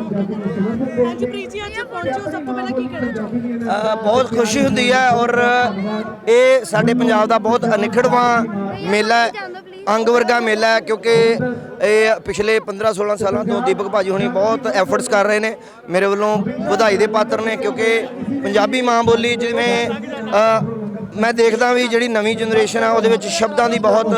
ਹਾਂਜੀ ਪ੍ਰੀਤ ਜੀ ਅੱਜ ਪਹੁੰਚੇ। ਸਭ ਤੋਂ ਪਹਿਲਾਂ ਕੀ ਕਹਿਣਾ ਚਾਹੋਗੇ? ਬਹੁਤ ਖੁਸ਼ੀ ਹੁੰਦੀ ਹੈ ਔਰ ਇਹ ਸਾਡੇ ਪੰਜਾਬ ਦਾ ਬਹੁਤ ਅਨਿਖੜਵਾਂ ਮੇਲਾ ਹੈ ਅੰਗ ਵਰਗਾ ਮੇਲਾ ਹੈ ਕਿਉਂਕਿ ਇਹ ਪਿਛਲੇ 15 16 ਸਾਲਾਂ ਤੋਂ ਦੀਪਕ ਭਾਜੀ ਹੁਣੀ ਬਹੁਤ ਐਫਰਟਸ ਕਰ ਰਹੇ ਨੇ ਮੇਰੇ ਵੱਲੋਂ ਵਧਾਈ ਦੇ ਪਾਤਰ ਨੇ ਕਿਉਂਕਿ ਪੰਜਾਬੀ ਮਾਂ ਬੋਲੀ ਜਿਵੇਂ ਅ, ਮੈਂ ਦੇਖਦਾ ਵੀ ਜਿਹੜੀ ਨਵੀਂ ਜਨਰੇਸ਼ਨ ਆ ਉਹਦੇ ਵਿੱਚ ਸ਼ਬਦਾਂ ਦੀ ਬਹੁਤ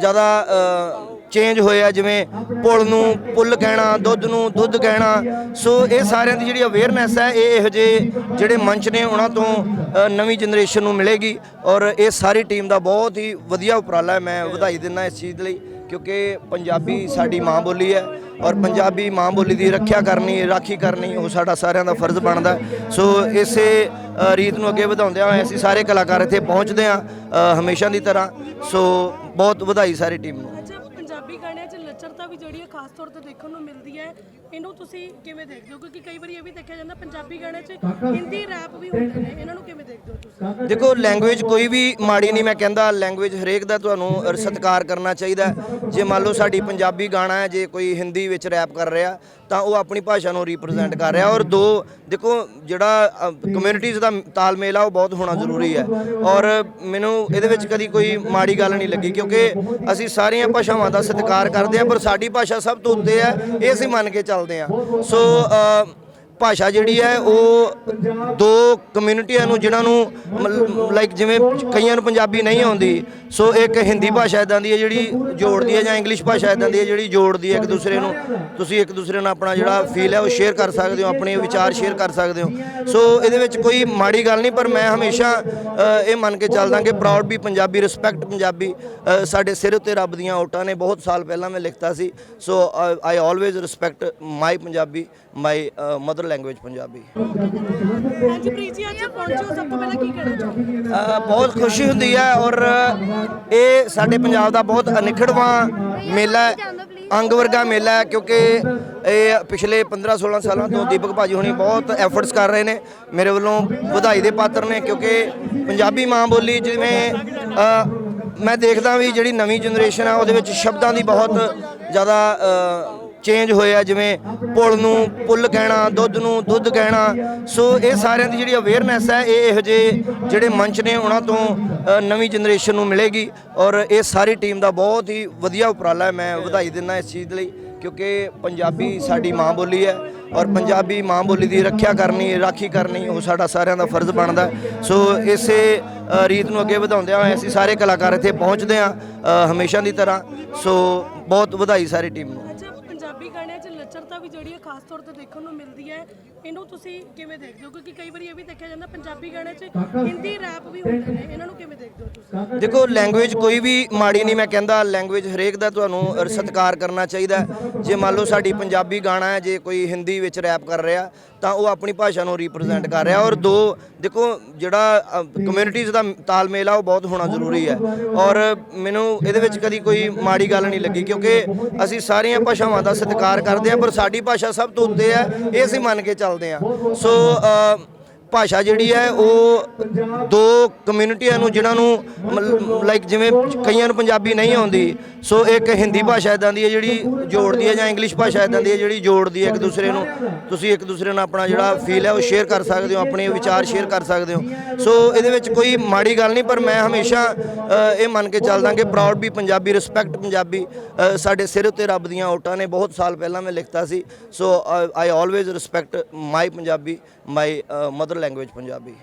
ਜ਼ਿਆਦਾ ਅ, ਚੇਂਜ ਹੋਏ ਆ ਜਿਵੇਂ ਪੁੱਲ ਨੂੰ ਪੁੱਲ ਕਹਿਣਾ, ਦੁੱਧ ਨੂੰ ਦੁੱਧ ਕਹਿਣਾ। ਸੋ ਇਹ ਸਾਰਿਆਂ ਦੀ ਜਿਹੜੀ ਅਵੇਅਰਨੈਸ ਹੈ, ਇਹ ਇਹੋ ਜਿਹੇ ਜਿਹੜੇ ਮੰਚ ਨੇ, ਉਹਨਾਂ ਤੋਂ ਨਵੀਂ ਜਨਰੇਸ਼ਨ ਨੂੰ ਮਿਲੇਗੀ। ਔਰ ਇਹ ਸਾਰੀ ਟੀਮ ਦਾ ਬਹੁਤ ਹੀ ਵਧੀਆ ਉਪਰਾਲਾ ਹੈ, ਮੈਂ ਵਧਾਈ ਦਿੰਦਾ ਇਸ ਚੀਜ਼ ਲਈ, ਕਿਉਂਕਿ ਪੰਜਾਬੀ ਸਾਡੀ ਮਾਂ ਬੋਲੀ ਹੈ। ਔਰ ਪੰਜਾਬੀ ਮਾਂ ਬੋਲੀ ਦੀ ਰੱਖਿਆ ਕਰਨੀ, ਰਾਖੀ ਕਰਨੀ, ਉਹ ਸਾਡਾ ਸਾਰਿਆਂ ਦਾ ਫਰਜ਼ ਬਣਦਾ ਸੋ ਇਸੇ ਰੀਤ ਨੂੰ ਅੱਗੇ ਵਧਾਉਂਦਿਆਂ ਹੋਏ ਅਸੀਂ ਸਾਰੇ ਕਲਾਕਾਰ ਇੱਥੇ ਪਹੁੰਚਦੇ ਹਾਂ ਹਮੇਸ਼ਾ ਦੀ ਤਰ੍ਹਾਂ। ਸੋ ਬਹੁਤ ਵਧਾਈ ਸਾਰੀ ਟੀਮ ਨੂੰ। ਗਾਣਿਆਂ 'ਚ ਲੱਚਰਤਾ ਵੀ ਜਿਹੜੀ ਹੈ ਖਾਸ ਤੌਰ ਤੇ ਦੇਖਣ ਨੂੰ ਮਿਲਦੀ ਹੈ ਇਹਨੂੰ ਤੁਸੀਂ ਕਿਵੇਂ ਦੇਖਦੇ ਹੋ? ਕਿਉਂਕਿ ਕਈ ਵਾਰੀ ਇਹ ਵੀ ਦੇਖਿਆ ਜਾਂਦਾ ਪੰਜਾਬੀ ਗਾਣਿਆਂ 'ਚ ਹਿੰਦੀ ਰੈਪ ਵੀ ਹੁੰਦੇ ਨੇ ਇਹਨਾਂ ਨੂੰ ਦੇਖੋ ਲੈਂਗੁਏਜ ਕੋਈ ਵੀ ਮਾੜੀ ਨਹੀਂ, ਮੈਂ ਕਹਿੰਦਾ ਲੈਂਗੁਏਜ ਹਰੇਕ ਦਾ ਤੁਹਾਨੂੰ ਸਤਿਕਾਰ ਕਰਨਾ ਚਾਹੀਦਾ ਜੇ ਮੰਨ ਲਓ ਸਾਡੀ ਪੰਜਾਬੀ ਗਾਣਾ ਹੈ, ਜੇ ਕੋਈ ਹਿੰਦੀ ਵਿੱਚ ਰੈਪ ਕਰ ਰਿਹਾ, ਤਾਂ ਉਹ ਆਪਣੀ ਭਾਸ਼ਾ ਨੂੰ ਰਿਪਰੈਜ਼ੈਂਟ ਕਰ ਰਿਹਾ। ਔਰ ਦੋ, ਦੇਖੋ, ਜਿਹੜਾ ਕਮਿਊਨਿਟੀਜ਼ ਦਾ ਤਾਲਮੇਲ ਆ, ਉਹ ਬਹੁਤ ਹੋਣਾ ਜ਼ਰੂਰੀ ਹੈ। ਔਰ ਮੈਨੂੰ ਇਹਦੇ ਵਿੱਚ ਕਦੀ ਕੋਈ ਮਾੜੀ ਗੱਲ ਨਹੀਂ ਲੱਗੀ, ਕਿਉਂਕਿ ਅਸੀਂ ਸਾਰੀਆਂ ਭਾਸ਼ਾਵਾਂ ਦਾ ਸਤਿਕਾਰ ਕਰਦੇ ਹਾਂ, ਪਰ ਸਾਡੀ ਭਾਸ਼ਾ ਸਭ ਤੋਂ ਉੱਤੇ ਹੈ, ਇਹ ਅਸੀਂ ਮੰਨ ਕੇ ਚੱਲਦੇ ਹਾਂ। ਸੋ ਭਾਸ਼ਾ ਜਿਹੜੀ ਹੈ ਉਹ ਦੋ ਕਮਿਊਨਿਟੀਆਂ ਨੂੰ, ਜਿਨ੍ਹਾਂ ਨੂੰ ਲਾਈਕ ਜਿਵੇਂ ਕਈਆਂ ਨੂੰ ਪੰਜਾਬੀ ਨਹੀਂ ਆਉਂਦੀ, ਸੋ ਇੱਕ ਹਿੰਦੀ ਭਾਸ਼ਾ ਇਦਾਂ ਦੀ ਹੈ ਜਿਹੜੀ ਜੋੜਦੀ ਹੈ ਜਾਂ ਇੰਗਲਿਸ਼ ਭਾਸ਼ਾ ਇਦਾਂ ਦੀ ਹੈ ਜਿਹੜੀ ਜੋੜਦੀ ਹੈ ਇੱਕ ਦੂਸਰੇ ਨੂੰ। ਤੁਸੀਂ ਇੱਕ ਦੂਸਰੇ ਨਾਲ ਆਪਣਾ ਜਿਹੜਾ ਫੀਲ ਹੈ ਉਹ ਸ਼ੇਅਰ ਕਰ ਸਕਦੇ ਹੋ, ਆਪਣੇ ਵਿਚਾਰ ਸ਼ੇਅਰ ਕਰ ਸਕਦੇ ਹੋ। ਸੋ ਇਹਦੇ ਵਿੱਚ ਕੋਈ ਮਾੜੀ ਗੱਲ ਨਹੀਂ, ਪਰ ਮੈਂ ਹਮੇਸ਼ਾ ਇਹ ਮੰਨ ਕੇ ਚੱਲਦਾ ਕਿ ਪ੍ਰਾਊਡ ਵੀ ਪੰਜਾਬੀ ਰਿਸਪੈਕਟ ਪੰਜਾਬੀ ਸਾਡੇ ਸਿਰ ਉੱਤੇ ਰੱਬ ਦੀਆਂ ਓਟਾਂ ਨੇ। ਬਹੁਤ ਸਾਲ ਪਹਿਲਾਂ ਮੈਂ ਲਿਖਤਾ ਸੀ। So I always respect my Punjabi my mother language Punjabi ਹਾਂਜੀ ਪ੍ਰੀਤ ਜੀ ਅੱਜ ਪਹੁੰਚੇ। ਹੋ ਸਭ ਤੋਂ ਪਹਿਲਾਂ ਕੀ ਕਹਿਣਾ ਚਾਹੋਗੇ? ਅ, ਬਹੁਤ ਖੁਸ਼ੀ ਹੁੰਦੀ ਹੈ ਔਰ ਇਹ ਸਾਡੇ ਪੰਜਾਬ ਦਾ ਬਹੁਤ ਅਨਿਖੜਵਾਂ ਮੇਲਾ ਹੈ ਅੰਗ ਵਰਗਾ ਮੇਲਾ ਹੈ ਕਿਉਂਕਿ ਇਹ ਪਿਛਲੇ 15 16 ਸਾਲਾਂ ਤੋਂ ਦੀਪਕ ਭਾਜੀ ਹੁਣੀ ਬਹੁਤ ਐਫਰਟਸ ਕਰ ਰਹੇ ਨੇ ਮੇਰੇ ਵੱਲੋਂ ਵਧਾਈ ਦੇ ਪਾਤਰ ਨੇ ਕਿਉਂਕਿ ਪੰਜਾਬੀ ਮਾਂ ਬੋਲੀ ਜਿਵੇਂ ਅ, ਮੈਂ ਦੇਖਦਾ ਵੀ ਜਿਹੜੀ ਨਵੀਂ ਜਨਰੇਸ਼ਨ ਆ ਉਹਦੇ ਵਿੱਚ ਸ਼ਬਦਾਂ ਦੀ ਬਹੁਤ ਜ਼ਿਆਦਾ ਅ, ਚੇਂਜ ਹੋਇਆ, ਜਿਵੇਂ ਪੁੱਲ ਨੂੰ ਪੁੱਲ ਕਹਿਣਾ, ਦੁੱਧ ਨੂੰ ਦੁੱਧ ਕਹਿਣਾ। ਸੋ ਇਹ ਸਾਰਿਆਂ ਦੀ ਜਿਹੜੀ ਅਵੇਅਰਨੈਸ ਹੈ, ਇਹ ਇਹੋ ਜਿਹੇ ਜਿਹੜੇ ਮੰਚ ਨੇ, ਉਹਨਾਂ ਤੋਂ ਨਵੀਂ ਜਨਰੇਸ਼ਨ ਨੂੰ ਮਿਲੇਗੀ। ਔਰ ਇਹ ਸਾਰੀ ਟੀਮ ਦਾ ਬਹੁਤ ਹੀ ਵਧੀਆ ਉਪਰਾਲਾ ਹੈ, ਮੈਂ ਵਧਾਈ ਦਿੰਦਾ ਇਸ ਚੀਜ਼ ਲਈ, ਕਿਉਂਕਿ ਪੰਜਾਬੀ ਸਾਡੀ ਮਾਂ ਬੋਲੀ ਹੈ। ਔਰ ਪੰਜਾਬੀ ਮਾਂ ਬੋਲੀ ਦੀ ਰੱਖਿਆ ਕਰਨੀ, ਰਾਖੀ ਕਰਨੀ, ਉਹ ਸਾਡਾ ਸਾਰਿਆਂ ਦਾ ਫਰਜ਼ ਬਣਦਾ ਸੋ ਇਸੇ ਰੀਤ ਨੂੰ ਅੱਗੇ ਵਧਾਉਂਦਿਆਂ ਹੋਏ ਅਸੀਂ ਸਾਰੇ ਕਲਾਕਾਰ ਇੱਥੇ ਪਹੁੰਚਦੇ ਹਾਂ ਹਮੇਸ਼ਾ ਦੀ ਤਰ੍ਹਾਂ। ਸੋ ਬਹੁਤ ਵਧਾਈ ਸਾਰੀ ਟੀਮ ਨੂੰ। ਲੱਚਰਤਾ ਵੀ ਜਿਹੜੀ ਹੈ ਖਾਸ ਤੌਰ ਤੇ ਦੇਖਣ ਨੂੰ ਮਿਲਦੀ ਹੈ। ਇਹਨੂੰ ਤੁਸੀਂ ਕਿਵੇਂ ਦੇਖਦੇ ਹੋ? ਕਿਉਂਕਿ ਕਈ ਵਾਰੀ ਇਹ ਵੀ ਦੇਖਿਆ ਜਾਂਦਾ, ਪੰਜਾਬੀ ਗਾਣੇ 'ਚ ਹਿੰਦੀ ਰੈਪ ਵੀ ਹੁੰਦੇ ਨੇ। ਇਹਨਾਂ ਨੂੰ ਕਿਵੇਂ ਦੇਖੋ ਲੈਂਗੁਏਜ ਕੋਈ ਵੀ ਮਾੜੀ ਨਹੀਂ, ਮੈਂ ਕਹਿੰਦਾ ਲੈਂਗੁਏਜ ਹਰੇਕ ਦਾ ਤੁਹਾਨੂੰ ਸਤਿਕਾਰ ਕਰਨਾ ਚਾਹੀਦਾ ਜੇ ਮੰਨ ਲਓ ਸਾਡੀ ਪੰਜਾਬੀ ਗਾਣਾ ਹੈ, ਜੇ ਕੋਈ ਹਿੰਦੀ ਵਿੱਚ ਰੈਪ ਕਰ ਰਿਹਾ, ਤਾਂ ਉਹ ਆਪਣੀ ਭਾਸ਼ਾ ਨੂੰ ਰਿਪਰੈਜ਼ੈਂਟ ਕਰ ਰਿਹਾ। ਔਰ ਦੋ, ਦੇਖੋ, ਜਿਹੜਾ ਕਮਿਊਨਿਟੀਜ਼ ਦਾ ਤਾਲਮੇਲ ਆ, ਉਹ ਬਹੁਤ ਹੋਣਾ ਜ਼ਰੂਰੀ ਹੈ। ਔਰ ਮੈਨੂੰ ਇਹਦੇ ਵਿੱਚ ਕਦੀ ਕੋਈ ਮਾੜੀ ਗੱਲ ਨਹੀਂ ਲੱਗੀ, ਕਿਉਂਕਿ ਅਸੀਂ ਸਾਰੀਆਂ ਭਾਸ਼ਾਵਾਂ ਦਾ ਸਤਿਕਾਰ ਕਰਦੇ ਹਾਂ, ਪਰ ਸਾਡੀ ਭਾਸ਼ਾ ਸਭ ਤੋਂ ਉੱਤੇ ਹੈ, ਇਹ ਅਸੀਂ ਮੰਨ ਕੇ ਚੱਲਦੇ ਹਾਂ। ਸੋ ਭਾਸ਼ਾ ਜਿਹੜੀ ਹੈ ਉਹ ਦੋ ਕਮਿਊਨਿਟੀਆਂ ਨੂੰ, ਜਿਨ੍ਹਾਂ ਨੂੰ ਲਾਈਕ ਜਿਵੇਂ ਕਈਆਂ ਨੂੰ ਪੰਜਾਬੀ ਨਹੀਂ ਆਉਂਦੀ, ਸੋ ਇੱਕ ਹਿੰਦੀ ਭਾਸ਼ਾ ਇਦਾਂ ਦੀ ਹੈ ਜਿਹੜੀ ਜੋੜਦੀ ਹੈ ਜਾਂ ਇੰਗਲਿਸ਼ ਭਾਸ਼ਾ ਇਦਾਂ ਦੀ ਹੈ ਜਿਹੜੀ ਜੋੜਦੀ ਹੈ ਇੱਕ ਦੂਸਰੇ ਨੂੰ। ਤੁਸੀਂ ਇੱਕ ਦੂਸਰੇ ਨਾਲ ਆਪਣਾ ਜਿਹੜਾ ਫੀਲ ਹੈ ਉਹ ਸ਼ੇਅਰ ਕਰ ਸਕਦੇ ਹੋ, ਆਪਣੇ ਵਿਚਾਰ ਸ਼ੇਅਰ ਕਰ ਸਕਦੇ ਹੋ। ਸੋ ਇਹਦੇ ਵਿੱਚ ਕੋਈ ਮਾੜੀ ਗੱਲ ਨਹੀਂ, ਪਰ ਮੈਂ ਹਮੇਸ਼ਾ ਇਹ ਮੰਨ ਕੇ ਚੱਲਦਾ ਕਿ ਪ੍ਰਾਊਡ ਵੀ ਪੰਜਾਬੀ ਰਿਸਪੈਕਟ ਪੰਜਾਬੀ ਸਾਡੇ ਸਿਰ ਉੱਤੇ ਰੱਬ ਦੀਆਂ ਓਟਾਂ ਨੇ। ਬਹੁਤ ਸਾਲ ਪਹਿਲਾਂ ਮੈਂ ਲਿਖਤਾ ਸੀ, so I always respect my Punjabi. My mother language Punjabi